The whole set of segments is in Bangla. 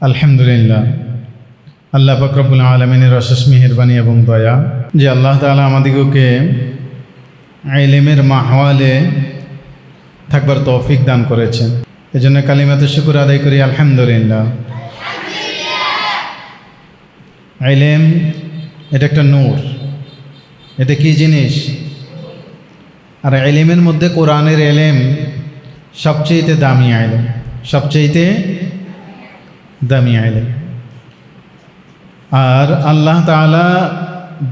আলহামদুলিল্লাহ। আল্লাহ ফকরবুল আলমিনের অশেষ মেহরবানি এবং দয়া যে আল্লাহ তালা আমাদিগকে আইলেমের মাহওয়ালে থাকবার তৌফিক দান করেছেন। এজন্য কালিমাতে শুকুর আদায় করি, আলহামদুলিল্লাহ। আইলেম এটা একটা নূর। এটা কি জিনিস? আর এলেমের মধ্যে কোরআনের এলেম সবচেয়েতে দামি আইলেম সবচেয়েতে দামি আইলেম আর আল্লাহ তাআলা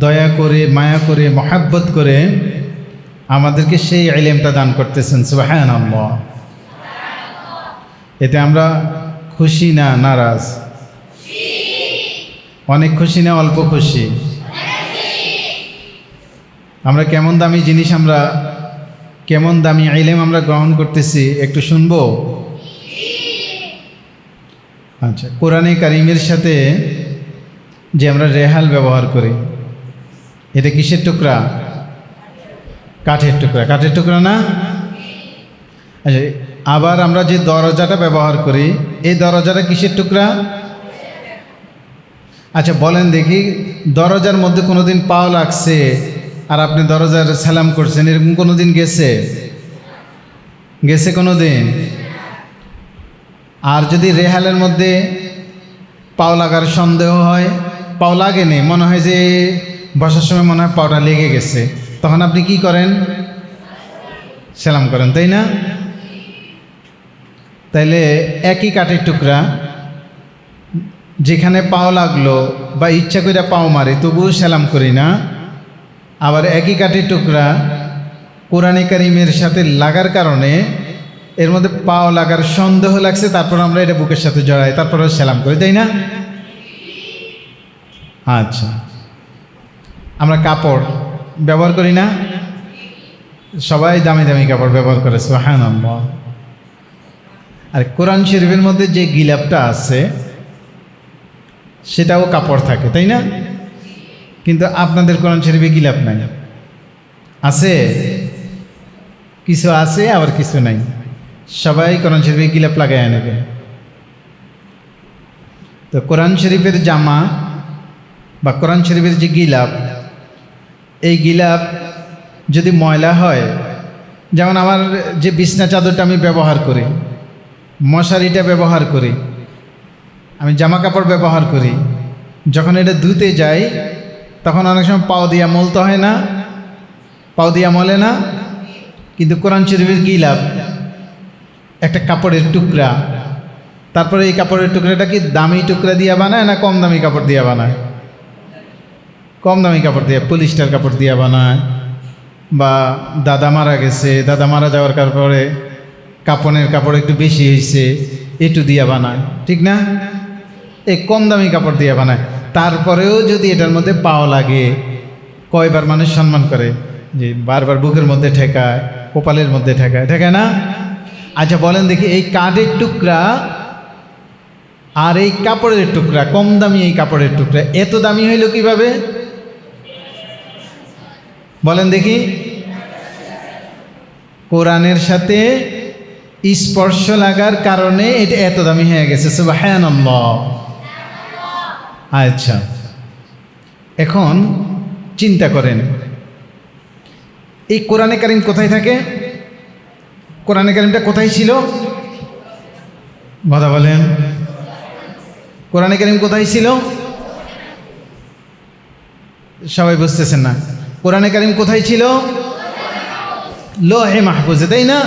দয়া করে, মায়া করে, মহাব্বত করে আমাদেরকে সেই আইলেমটা দান করতেছেন সুবাহান এতে আমরা খুশি না নারাজ? অনেক খুশি না অল্প খুশি? আমরা কেমন দামি জিনিস আমরা, কেমন দামি আইলেম আমরা গ্রহণ করতেছি, একটু শুনব? আচ্ছা কোরআনে কারিমের সাথে যে আমরা রেহাল ব্যবহার করি, এটা কিসের টুকরা? কাঠের টুকরা। কাঠের টুকরা না? আচ্ছা আবার আমরা যে দরজাটা ব্যবহার করি, এই দরজাটা কিসের টুকরা? আচ্ছা বলেন দেখি, দরজার মধ্যে কোনোদিন পাও লাগছে আর আপনি দরজার সালাম করছেন, এরকম কোনো দিন গেছে? গেছে কোনো দিন আর যদি রেহালের মধ্যে পাও লাগার সন্দেহ হয়, পাও লাগেনি, মনে হয় যে বসার সময় মনে হয় পাওটা লেগে গেছে, তখন আপনি কি করেন? সালাম করেন, তাই না? তাইলে একই কাঠের টুকরা যেখানে পাও লাগল বা ইচ্ছা করে পাও মারি, তবুও সালাম করি না। আবার একই কাঠের টুকরা কোরআনে কারিমের সাথে লাগার কারণে এর মধ্যে পাও লাগার সন্দেহ লাগছে, তারপর আমরা এটা বুকের সাথে জড়াই, তারপর সালাম করি, তাই না? আচ্ছা। আমরা কাপড় ব্যবহার করি না? সবাই দামি দামি কাপড় ব্যবহার করে সোহান আর কোরআন শরীফের মধ্যে যে গিলাপটা আছে, সেটাও কাপড় থাকে, তাই না? কিন্তু আপনাদের কোরআন শরীফে গিলাপ নাই। আছে, কিছু আছে, আবার কিছু নাই। সবাই কোরআন শরীফে গিলাপ লাগায় নেবে তো কোরআন শরীফের জামা বা কোরআন শরীফের যে গিলাপ, এই গিলাপ যদি ময়লা হয়, যেমন আমার যে বিছনা চাদরটা আমি ব্যবহার করি, মশারিটা ব্যবহার করি, আমি জামা কাপড় ব্যবহার করি, যখন এটা ধুতে যাই, তখন অনেক সময় পাও দিয়া মলতে হয় না, পাও দিয়া মলে না, কিন্তু কোরআন শরীফের লাভ একটা কাপড়ের টুকরা। তারপরে এই কাপড়ের টুকরাটা কি দামি টুকরা দিয়া বানায় না কম দামি কাপড় দিয়া বানায়? কম দামি কাপড় দিয়ে, পলিস্টার কাপড় দিয়া বানায়। বা দাদা মারা গেছে, দাদা মারা যাওয়ার পরে কাপড়ের কাপড় একটু বেশি হয়েছে একটু দিয়া বানায়, ঠিক না? এই কম দামি কাপড় দিয়ে বানায়। তারপরেও যদি এটার মধ্যে পাও লাগে, কয়বার মানুষ সম্মান করে, যে বারবার বুকের মধ্যে ঠেকায়, কপালের মধ্যে ঠেকায় ঠেকায় না? আচ্ছা বলেন দেখি, এই কাঠের টুকরা আর এই কাপড়ের টুকরা, কম দামি এই কাপড়ের টুকরা, এত দামি হইল কীভাবে? বলেন দেখি। কোরআনের সাথে স্পর্শ লাগার কারণে এটা এত দামি হয়ে গেছে সুবাহান আচ্ছা এখন চিন্তা করেন, এই কোরআনে কারিম কোথায় থাকে? কোরআনে কারিমটা কোথায় ছিল? কথা বলেন। কোরআনে কারিম কোথায় ছিল? সবাই বুঝতেছেন না। কোরআনে কারিম কোথায় ছিল? লোহে মাহফুজে, তাই না?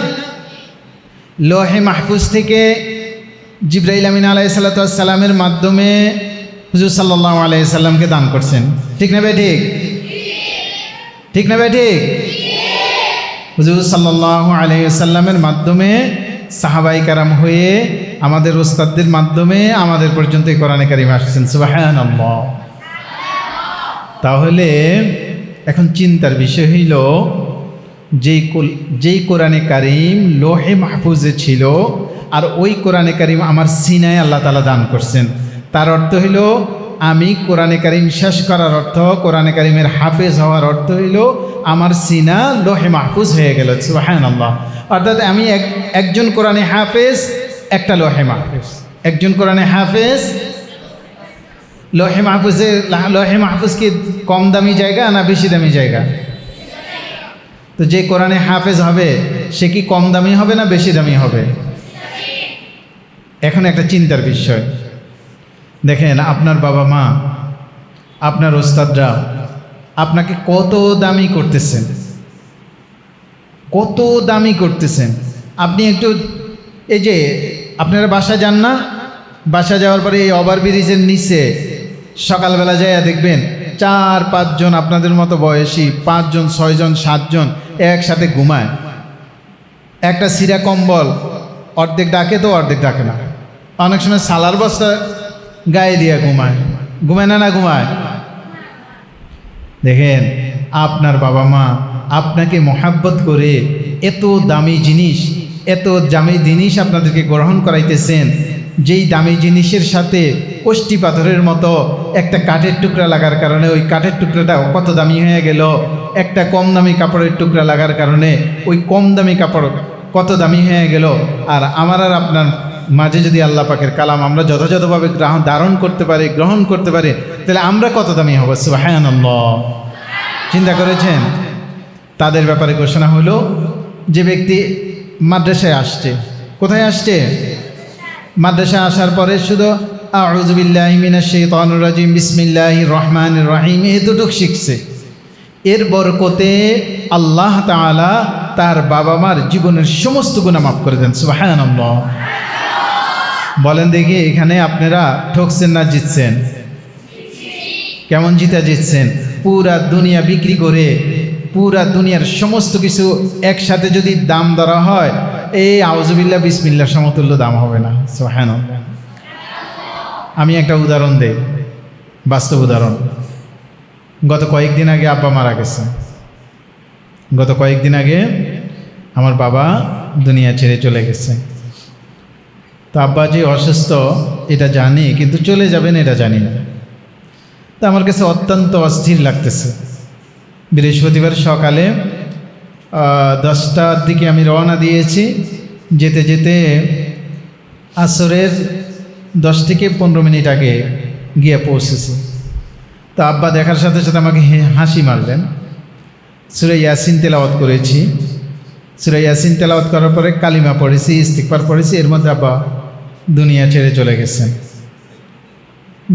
লোহে মাহফুজ থেকে জিব্রাইল আমিন আলাই সাল্লাতামের মাধ্যমে হুজুর সাল্লাহ আলাইসাল্লামকে দান করছেন। ঠিক না ভাই, ঠিক? ঠিক না ভাই, ঠিক? হুজুর সাল্লাহ আলাইসাল্লামের মাধ্যমে সাহাবাই কারাম হয়ে আমাদের ওস্তাদদের মাধ্যমে আমাদের পর্যন্ত এই কোরআনে কারিম আসছেন। সুবাহান তাহলে এখন চিন্তার বিষয় হইল, যেই যেই কোরআনে কারিম লোহে মাহফুজে ছিল, আর ওই কোরআনে কারিম আমার সিনায় আল্লাহ তালা দান করছেন। তার অর্থ হইল আমি কোরআনে কারিম শেষ করার অর্থ, কোরআনে কারিমের হাফেজ হওয়ার অর্থ হইল, আমার সিনা লোহে মাহফুজ হয়ে গেল সুহান আল্লাহ অর্থাৎ আমি এক, একজন কোরআনে হাফেজ, একটা লোহে মাহফুজ। একজন কোরআনে হাফেজ, লোহে মাহফুজের, লোহে মাহফুজ কি কম দামি জায়গা না বেশি দামি জায়গা? তো যে কোরআনে হাফেজ হবে, সে কি কম দামি হবে না বেশি দামি হবে? এখন একটা চিন্তার বিষয়। দেখেন, আপনার বাবা মা, আপনার ওস্তাদরা আপনাকে কত দামি করতেছেন। কত দামি করতেছেন। আপনি একটু, এই যে, আপনারা বাসা যান না? বাসা যাওয়ার পরে এই ওভার ব্রিজের নিচে সকালবেলা যাইয়া দেখবেন, চার, পাঁচজন আপনাদের মতো বয়সী, পাঁচজন, ছয়জন, সাতজন একসাথে ঘুমায়। একটা সিরা কম্বল, অর্ধেক ডাকে তো অর্ধেক ডাকে না। অনেক সময় সালার বস্তা গায়ে দিয়ে ঘুমায়। ঘুমায় না না ঘুমায়? দেখেন, আপনার বাবা মা আপনাকে মহাব্বত করে এত দামি জিনিস, এত দামি জিনিস আপনাদেরকে গ্রহণ করাইতেছেন, যেই দামি জিনিসের সাথে কষ্টি পাথরের মতো একটা কাঠের টুকরা লাগার কারণে ওই কাঠের টুকরাটা কত দামি হয়ে গেল, একটা কম দামি কাপড়ের টুকরা লাগার কারণে ওই কম দামি কাপড় কত দামি হয়ে গেল, আর আমার আর আপনার মাঝে যদি আল্লাহ পাকের কালাম আমরা যথাযথভাবে ধারণ করতে পারি, গ্রহণ করতে পারি, তাহলে আমরা কত দামি হব? হ্যাঁ চিন্তা করেছেন? তাদের ব্যাপারে ঘোষণা হলো, যে ব্যক্তি মাদ্রাসায় আসছে, কোথায় আসছে? মাদ্রাসায় আসার পরে শুধু আউজবিল্লাহিমিনাজিম বিসমিল্লাহ রহমান রহিম এতটুক শিখছে। এর বরকতে আল্লাহ তাআলা তার বাবা মার জীবনের সমস্ত গুণা মাফ করে দেন সুবাহান বলেন দেখি, এখানে আপনারা ঠকছেন না জিতছেন? কেমন জিতা জিতছেন? পুরা দুনিয়া বিক্রি করে, পুরা দুনিয়ার সমস্ত কিছু একসাথে যদি দাম ধরা হয়, এই আউজবিল্লা বিসমিল্লা সমতুল্য দাম হবে না। সোহান আমি একটা উদাহরণ দেই, বাস্তব উদাহরণ। গত কয়েকদিন আগে আব্বা মারা গেছে। গত কয়েকদিন আগে আমার বাবা দুনিয়া ছেড়ে চলে গেছে। তো আব্বা যে অসুস্থ, এটা জানি, কিন্তু চলে যাবেন এটা জানি না। তা আমার কাছে অত্যন্ত অস্থির লাগতেছে। বৃহস্পতিবার সকালে দশটার দিকে আমি রওনা দিয়েছি। যেতে যেতে আসরের দশ থেকে পনেরো মিনিট আগে গিয়ে পৌঁছেছি। তো আব্বা দেখার সাথে সাথে আমাকে হাসি মারলেন। সুরে ইয়াসিন তেলাওয়াত করেছি। সুরে ইয়াসিন তেলাওয়াত করার পরে কালিমা পড়েছি ইস্তিকবার পড়েছি। এর মধ্যে আব্বা দুনিয়া ছেড়ে চলে গেছেন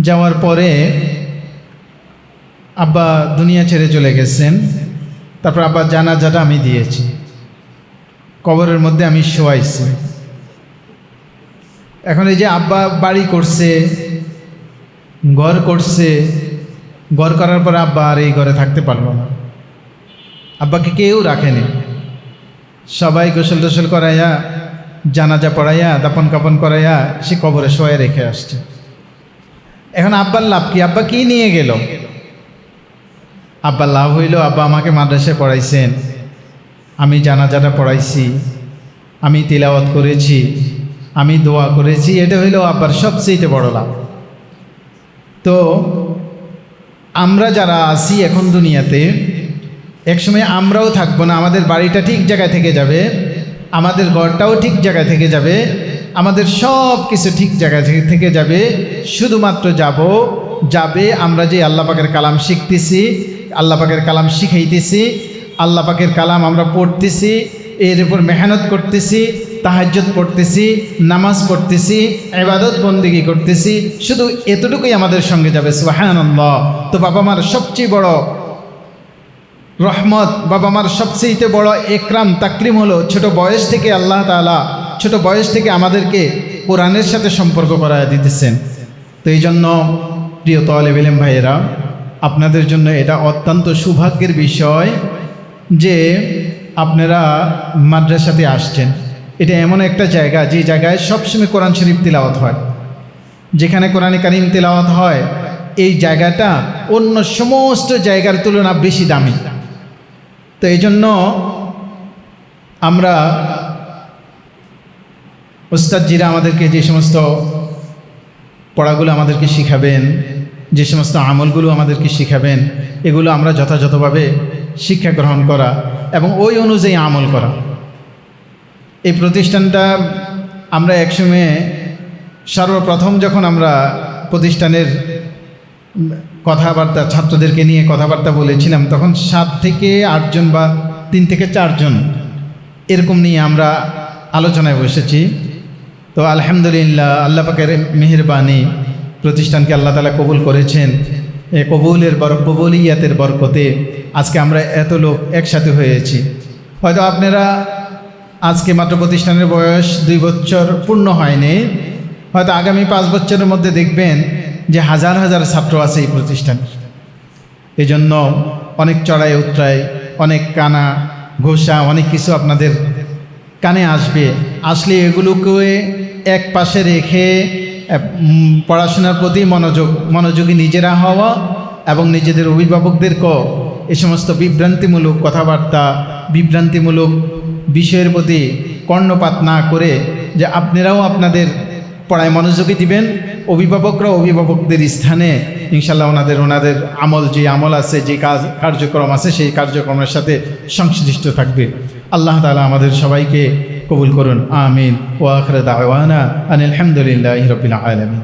যাওয়ার পরে আব্বা দুনিয়া ছেড়ে চলে গেছেন, তারপর আব্বা জানাজাটা আমি দিয়েছি। কবরের মধ্যে আমি শোয়াইছি। এখন এই যে আব্বা বাড়ি করছে, ঘর করছে, ঘর করার পর আব্বা আর এই ঘরে থাকতে পারল না। আব্বাকে কেউ রাখেনি। সবাই গোসল টোসল করাইয়া জানাজা পড়াইয়া, দাপন কাপন করাইয়া সে কবরে শোয়ে রেখে আসছে। এখন আব্বার লাভ কি? আব্বা কি নিয়ে গেল? আব্বা লাভ হইল, আব্বা আমাকে মাদ্রাসায় পড়াইছেন। আমি জানাজাটা পড়াইছি, আমি তিলাওয়াত করেছি, আমি দোয়া করেছি, এটা হইল আব্বার সবচেয়ে বড় লাভ। তো আমরা যারা আছি এখন দুনিয়াতে, একসময় আমরাও থাকব না, আমাদের বাড়িটা ঠিক জায়গায় থেকে যাবে। আমাদের ঘরটাও ঠিক জায়গায় থেকে যাবে, আমাদের সব কিছু ঠিক জায়গায় থেকে যাবে। শুধুমাত্র যাব, যাবে আমরা যে আল্লাহ পাকের কালাম শিখতেছি, আল্লাহ পাকের কালাম শিখাইতেছি, আল্লাহ পাকের কালাম আমরা পড়তেছি, এর উপর মেহনত করতেছি তাহাজ্জত পড়তেছি, নামাজ পড়তেছি এবাদত বন্দিগি করতেছি, শুধু এতটুকুই আমাদের সঙ্গে যাবে সুবাহানন্দ তো বাবা মার সবচেয়ে বড় রহমত বাবা মার সবচেয়ে বড় একরাম তাকরিম হলো ছোট বয়স থেকে আল্লাহ তালা ছোট বয়স থেকে আমাদেরকে কোরআনের সাথে সম্পর্ক করায় দিতেছেন। তো এই জন্য প্রিয় তলেব এলেম ভাইয়েরা, আপনাদের জন্য এটা অত্যন্ত সৌভাগ্যের বিষয় যে আপনারা মাদ্রাসাতে আসছেন। এটা এমন একটা জায়গা যে জায়গায় সবসময় কোরআন শরীফ তিলাওয়াত হয়। যেখানে কোরআনে কারিম তিলাওয়াত হয়, এই জায়গাটা অন্য সমস্ত জায়গার তুলনা বেশি দামি। তো এই জন্য আমরা ওস্তাদজিরা আমাদেরকে যে সমস্ত পড়াগুলো আমাদেরকে শিখাবেন, যে সমস্ত আমলগুলো আমাদেরকে শিখাবেন, এগুলো আমরা যথাযথভাবে শিক্ষা গ্রহণ করা এবং ওই অনুযায়ী আমল করা। এই প্রতিষ্ঠানটা আমরা একসময়ে সর্বপ্রথম যখন আমরা প্রতিষ্ঠানের কথাবার্তা, ছাত্রদেরকে নিয়ে কথাবার্তা বলেছিলাম, তখন সাত থেকে আটজন বা তিন থেকে চারজন এরকম নিয়ে আমরা আলোচনায় বসেছি। তো আলহামদুলিল্লাহ, আল্লাহ পাকের মেহরবানি প্রতিষ্ঠানকে আল্লাহ তালা কবুল করেছেন। কবুলের বর, কবুলিয়াতের বরকতে আজকে আমরা এত লোক একসাথে হয়েছি। হয়তো আপনারা আজকে মাত্র প্রতিষ্ঠানের বয়স দুই বছর পূর্ণ হয়নি। হয়তো আগামী পাঁচ বছরের মধ্যে দেখবেন যে হাজার হাজার ছাত্র আছে এই প্রতিষ্ঠানে। এই জন্য অনেক চড়াই উতরাই, অনেক কানা, ঘোষা, অনেক কিছু আপনাদের কানে আসবে। আসলে এগুলোকে এক পাশে রেখে পড়াশোনার প্রতি মনোযোগ, মনোযোগী নিজেরা হওয়া এবং নিজেদের অভিভাবকদেরকেও এই সমস্ত বিভ্রান্তিমূলক কথাবার্তা, বিভ্রান্তিমূলক বিষয়ের প্রতি কর্ণপাত না করে যে আপনারাও আপনাদের পড়ায় মনোযোগী দিবেন। অভিভাবকরা অভিভাবকদের স্থানে ইনশাল্লাহ ওনাদের ওনাদের আমল যে আমল আছে, যে কাজ, কার্যক্রম আছে, সেই কার্যক্রমের সাথে সংশ্লিষ্ট থাকবে। আল্লাহ তালা আমাদের সবাইকে কবুল করুন। আমিন। ও আখর দাওয়ানা আনিল আলহামদুলিল্লাহ রবিল আলমিন।